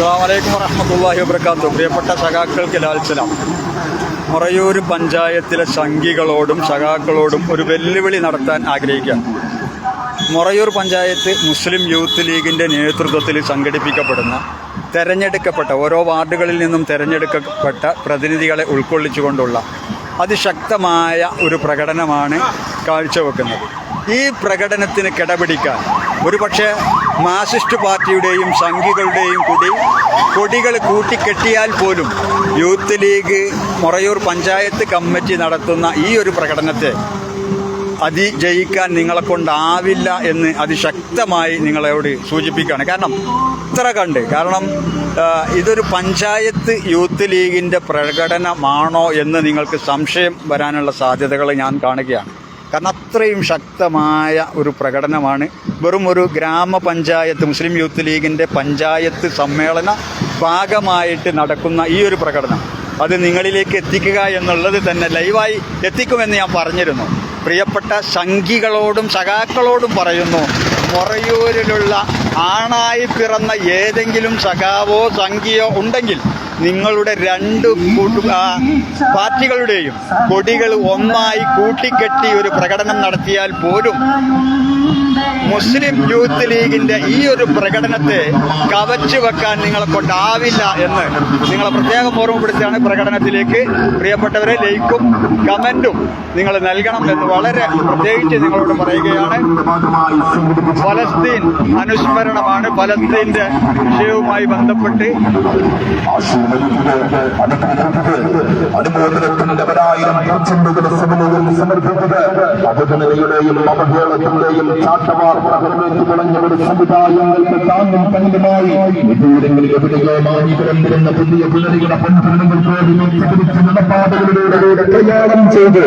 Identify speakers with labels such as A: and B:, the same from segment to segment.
A: അസ്സാമലൈക്കും വറഹമത്തല്ലാഹി വബർക്കാത്തു പ്രിയപ്പെട്ട സഖാക്കൾക്ക് ലാൽസലാം. മുറയൂർ പഞ്ചായത്തിലെ സംഘികളോടും സഖാക്കളോടും ഒരു വെല്ലുവിളി നടത്താൻ ആഗ്രഹിക്കുകയാണ്. മുറയൂർ പഞ്ചായത്ത് മുസ്ലിം യൂത്ത് ലീഗിന്റെ നേതൃത്വത്തിൽ സംഘടിപ്പിക്കപ്പെടുന്ന തെരഞ്ഞെടുക്കപ്പെട്ട ഓരോ വാർഡുകളിൽ നിന്നും തെരഞ്ഞെടുക്കപ്പെട്ട പ്രതിനിധികളെ ഉൾക്കൊള്ളിച്ചുകൊണ്ടുള്ള അതിശക്തമായ ഒരു പ്രകടനമാണ് കാഴ്ചവെക്കുന്നത്. ഈ പ്രകടനത്തിന് കിടപിടിക്കാൻ ഒരുപക്ഷെ മാർസിസ്റ്റ് പാർട്ടിയുടെയും സംഘികളുടെയും കൂടി കൊടികൾ കൂട്ടിക്കെട്ടിയാൽ പോലും Youth League Murayur panchayat committee നടത്തുന്ന ഈ ഒരു പ്രകടനത്തെ അതിജയിക്കാൻ നിങ്ങളെ കൊണ്ടാവില്ല എന്ന് അതിശക്തമായി നിങ്ങളോട് സൂചിപ്പിക്കുകയാണ്. കാരണം ഇത്ര കണ്ട്. കാരണം ഇതൊരു പഞ്ചായത്ത് യൂത്ത് ലീഗിന്റെ പ്രകടനമാണോ എന്ന് നിങ്ങൾക്ക് സംശയം വരാനുള്ള സാധ്യതകൾ ഞാൻ കാണുകയാണ്. കാരണം അത്രയും ശക്തമായ ഒരു പ്രകടനമാണ്. വെറും ഒരു ഗ്രാമപഞ്ചായത്ത് മുസ്ലിം യൂത്ത് ലീഗിന്റെ പഞ്ചായത്ത് സമ്മേളന ഭാഗമായിട്ട് നടക്കുന്ന ഈ ഒരു പ്രകടനം. അത് നിങ്ങളിലേക്ക് എത്തിക്കുക എന്നുള്ളത് തന്നെ ലൈവായി എത്തിക്കുമെന്ന് ഞാൻ പറഞ്ഞിരുന്നു. പ്രിയപ്പെട്ട സംഘികളോടും സഖാക്കളോടും പറയുന്നു മൊറയൂരിലുള്ള ആണായി പിറന്ന ഏതെങ്കിലും സഖാവോ സംഘിയോ ഉണ്ടെങ്കിൽ നിങ്ങളുടെ രണ്ട് കൂട്ടു പാർട്ടികളുടെയും കൊടികൾ ഒന്നായി കൂട്ടിക്കെട്ടി ഒരു പ്രകടനം നടത്തിയാൽ പോലും മുസ്ലിം യൂത്ത് ലീഗിന്റെ ഈ ഒരു പ്രകടനത്തെ കവച്ചു വെക്കാൻ നിങ്ങളെ കൊണ്ടാവില്ല എന്ന് നിങ്ങളെ പ്രത്യേകം ഓർമ്മപ്പെടുത്തിയാണ് പ്രകടനത്തിലേക്ക്. പ്രിയപ്പെട്ടവരെ ലൈക്കും കമന്റും നിങ്ങൾ നൽകണം എന്ന് വളരെ പ്രത്യേകിച്ച് നിങ്ങളോട് പറയുകയാണ്. ഫലസ്തീൻ അനുസ്മരണമാണ് ഫലസ്തീന്റെ വിഷയവുമായി ബന്ധപ്പെട്ട്.
B: പൂച്ചെണ്ടുകൾ സമനിലയിൽ സമർപ്പിക്കുക അപകടതയുടെയും അവഹേളത്തിന്റെയും ചാട്ടവാർത്ത നിറവേറ്റി തുടങ്ങിയ ഒരു സമുദായങ്ങൾക്ക് താങ്ങും തങ്ങളുമായി വിദൂരങ്ങളിൽ എവിടെയോ മാനികരം വരുന്ന പുതിയ പുലരിയുടെ പൊൻപുരണങ്ങൾക്കോട് നോക്കിപ്പിടിച്ച് നടപ്പാതകളിലൂടെ കൈകാര്യം ചെയ്ത്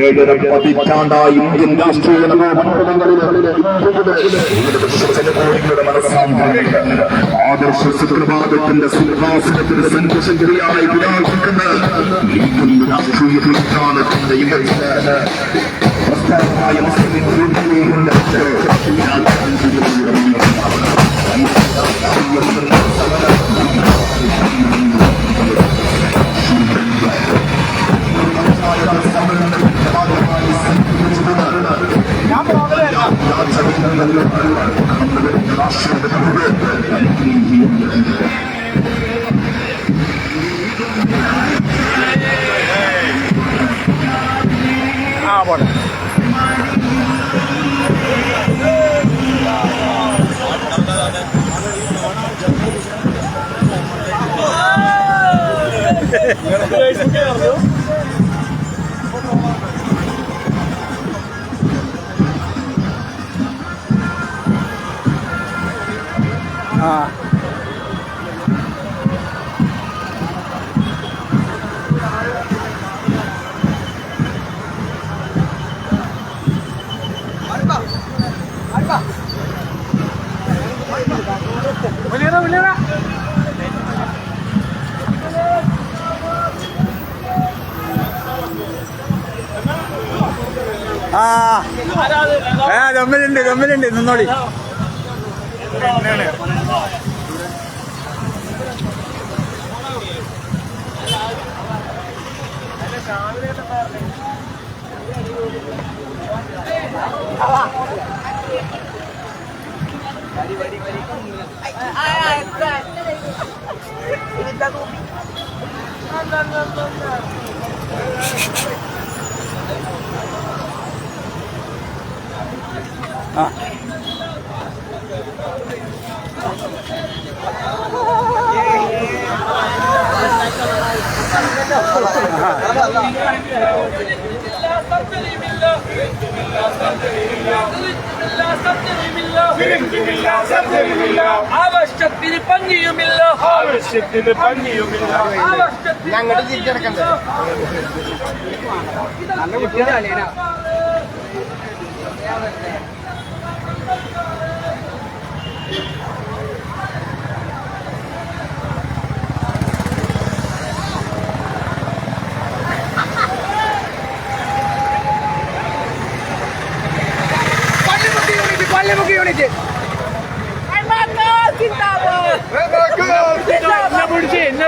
B: ഏഴര പതിറ്റാണ്ടായി ഇന്ത്യൻ രാഷ്ട്രീയ ആദർശ സുപ്രഭാതത്തിന്റെ സിംഹാസനത്തിന്റെ സന്ദർശകരിയായി വിരാജിക്കുന്ന രാഷ്ട്രീയ പ്രസ്ഥാനത്തിന്റെ ഇടത്തിന് പ്രസ്ഥാനമായ മുസ്ലിം യൂണിയനുകളുടെ
A: ആ Guys, look at her, no? ആ. ഏ തമ്മിലുണ്ട് തമ്മിലുണ്ട്. നിന്നോളി. ആ.
C: ആവശ്യത്തിന് പഞ്ഞിയുമില്ല
D: ആവശ്യത്തിന് പഞ്ഞിയുമില്ല
C: ആവശ്യത്തിന്
D: ഞങ്ങളുടെ തിരിച്ചെടുക്കണ്ടേ
C: പള്ളിമുക്ക് യൂണിറ്റ് പള്ളിമുക്ക് യൂണിറ്റ് സിന്ദാബാദ്
D: പിടിച്ച് എന്നെ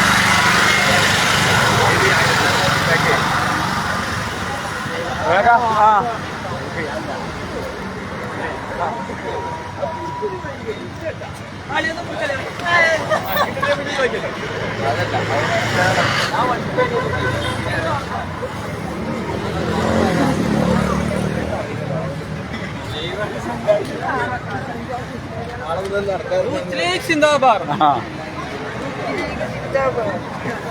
E: Zindabad.
A: ആ. ഉണ്ട് ഉണ്ട്, ഉണ്ട്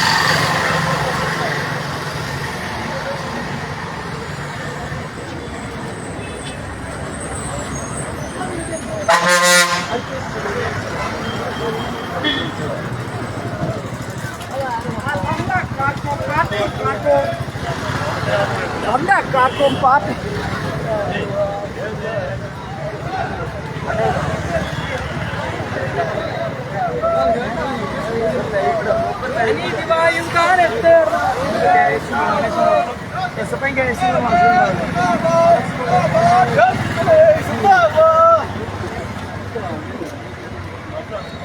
A: ആ
D: യൂത്ത് ലീഗ് സിന്ദാബാദ് യൂത്ത് ലീഗ് സിന്ദാബാദ് യൂത്ത് ലീഗ് സിന്ദാബാദ്
A: ആ ആ ആ
D: ലീഗ് സിന്ദാബാദ്
C: അനീതിവായും കാലത്ത്